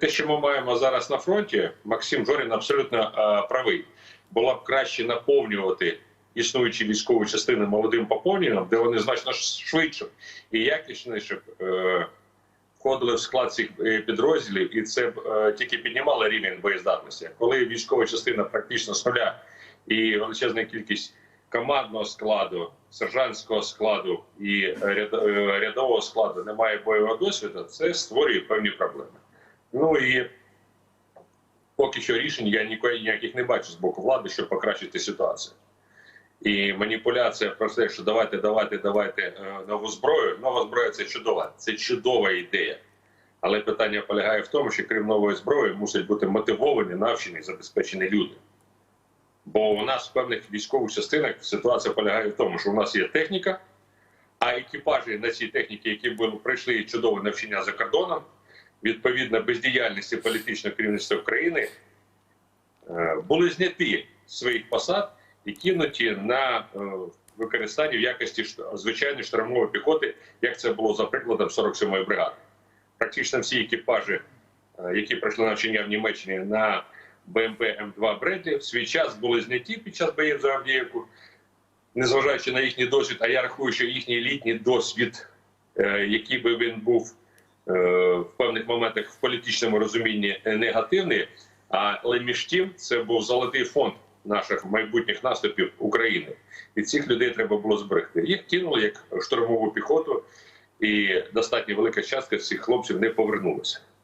Те, що ми маємо зараз на фронті, Максим Жорін абсолютно е, правий. Було б краще наповнювати існуючі військові частини молодим поповненням, де вони значно швидше і якісніше е, входили в склад цих е, підрозділів, і це б тільки піднімало рівень боєздатності. Коли військова частина практично з нуля і величезна кількість командного складу, сержантського складу і ряд- рядового складу немає бойового досвіду, це створює певні проблеми. Ну і поки що рішень я ніякої- ніяких не бачу з боку влади, щоб покращити ситуацію. І маніпуляція про те, що давайте, давайте, давайте е, нову зброю. Нова зброя це чудова, це чудова ідея. Але питання полягає в тому, що крім нової зброї мусять бути мотивовані, навчені, забезпечені люди. Бо у нас в певних військових частинах ситуація полягає в тому, що у нас є техніка, а екіпажі на цій техніці, які були пройшли чудове навчання за кордоном, відповідно бездіяльності політичного керівництва країни, е, були зняті своїх посад і кинуті на е, використання в якості звичайної штурмової піхоти, як це було за прикладом 47-ї бригади. Практично всі екіпажі, е, які пройшли навчання в Німеччині на БМП М2 Бредлі, в свій час були зняті під час боїв за Авдіївку, незважаючи на їхній досвід, а я рахую, що їхній літній досвід, який би він був в певних моментах в політичному розумінні е, негативний, але між тим це був золотий фонд наших майбутніх наступів України. І цих людей треба було зберегти. Їх кинули як штурмову піхоту, і достатньо велика частка цих хлопців не повернулася.